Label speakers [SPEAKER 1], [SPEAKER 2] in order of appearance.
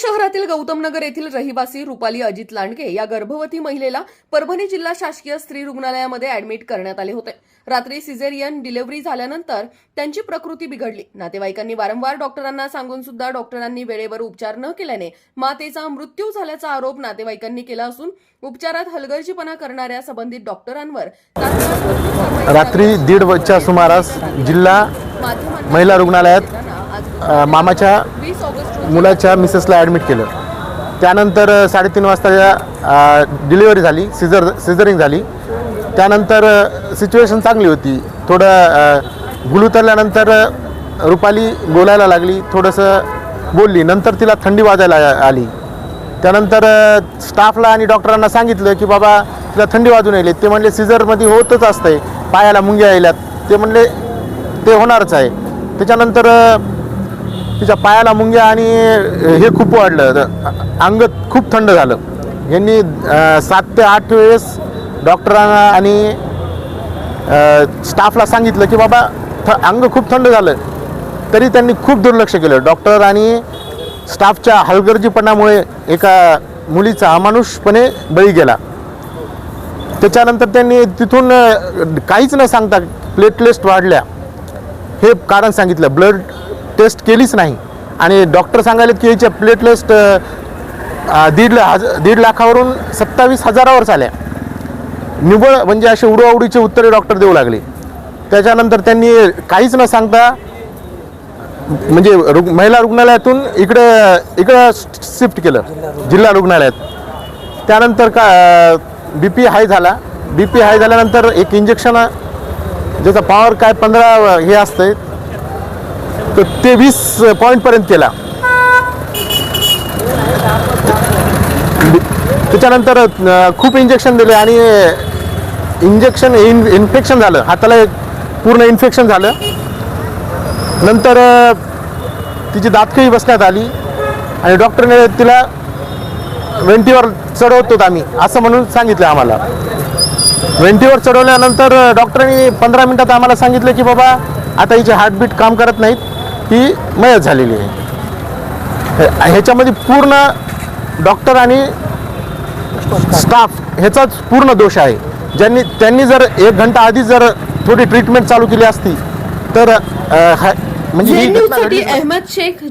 [SPEAKER 1] शहरातील गौतमनगर येथील रहिवासी रुपाली अजित लांडगे या गर्भवती महिलेला परभणी जिल्हा शासकीय स्त्री रुग्णालयामध्ये ऍडमिट करण्यात आले होते. रात्री सिझेरियन डिलिव्हरी झाल्यानंतर त्यांची प्रकृती बिघडली. नातेवाईकांनी वारंवार डॉक्टरांना सांगून सुद्धा डॉक्टरांनी वेळेवर उपचार न केल्याने मातेचा मृत्यू झाल्याचा आरोप नातेवाईकांनी केला असून उपचारात हलगर्जीपणा करणाऱ्या संबंधित डॉक्टरांवर
[SPEAKER 2] रात्री दीड वच्या सुमारास जिल्हा महिला रुग्णालयात मामाच्या
[SPEAKER 1] 20 ऑगस्ट रोजी
[SPEAKER 2] मुलाच्या मिसेसला ॲडमिट केलं. त्यानंतर साडेतीन वाजता डिलिव्हरी झाली सिझर सिझरिंग झाली. त्यानंतर सिच्युएशन चांगली होती. थोडं गुल उतरल्यानंतर रुपाली बोलायला लागली थोडंसं बोलली. नंतर तिला थंडी वाजायला आली. त्यानंतर स्टाफला आणि डॉक्टरांना सांगितलं की बाबा तिला थंडी वाजून येईल ते म्हणले सिझरमध्ये होतच असतंय. पायाला मुंग्या यायल्यात. ते म्हणले ते होणारच आहे. त्याच्यानंतर तिच्या पायाला मुंग्या आणि हे खूप वाढलं. अंग खूप थंड झालं. यांनी सात ते आठ वेळेस डॉक्टरांना आणि स्टाफला सांगितलं की बाबा थ अंग खूप थंड झालं. तरी त्यांनी खूप दुर्लक्ष केलं. डॉक्टर आणि स्टाफच्या हलगर्जीपणामुळे एका मुलीचा अमानुषपणे बळी गेला. त्याच्यानंतर त्यांनी तिथून काहीच न सांगता प्लेटलेस्ट वाढल्या. हे कारण सांगितलं. ब्लड टेस्ट केलीच नाही. आणि डॉक्टर सांगायला की याच्या प्लेटलेस्ट दीड ला हज दीड लाखावरून सत्तावीस हजारावर झाल्या. निव्वळ म्हणजे असे उडवाउडीचे उत्तरे डॉक्टर देऊ लागले. त्याच्यानंतर त्यांनी काहीच न सांगता म्हणजे रुग महिला रुग्णालयातून इकडं इकडं शिफ्ट केलं जिल्हा रुग्णालयात. त्यानंतर का बी पी हाय झाला. बी पी हाय झाल्यानंतर एक इंजेक्शन ज्याचा पॉवर काय पंधरा हे असतं तर ते वीस पॉईंटपर्यंत केला. त्याच्यानंतर खूप इंजेक्शन दिले आणि इंजेक्शन इन इन्फेक्शन झालं. हाताला एक पूर्ण इन्फेक्शन झालं. नंतर तिची दातकही बसण्यात आली आणि डॉक्टरने तिला वेंटीवर चढवतो आम्ही असं म्हणून सांगितलं आम्हाला. वेंटीवर चढवल्यानंतर डॉक्टरांनी पंधरा मिनटात आम्हाला सांगितलं की बाबा आता हिचे हार्टबीट काम करत नाहीत. ही मयत झालेली आहे ह्याच्यामध्ये पूर्ण डॉक्टर आणि स्टाफ ह्याचाच पूर्ण दोष आहे ज्यांनी त्यांनी जर एक घंटा आधी जर थोडी ट्रीटमेंट चालू केली असती तर म्हणजे.
[SPEAKER 1] अहमद शेख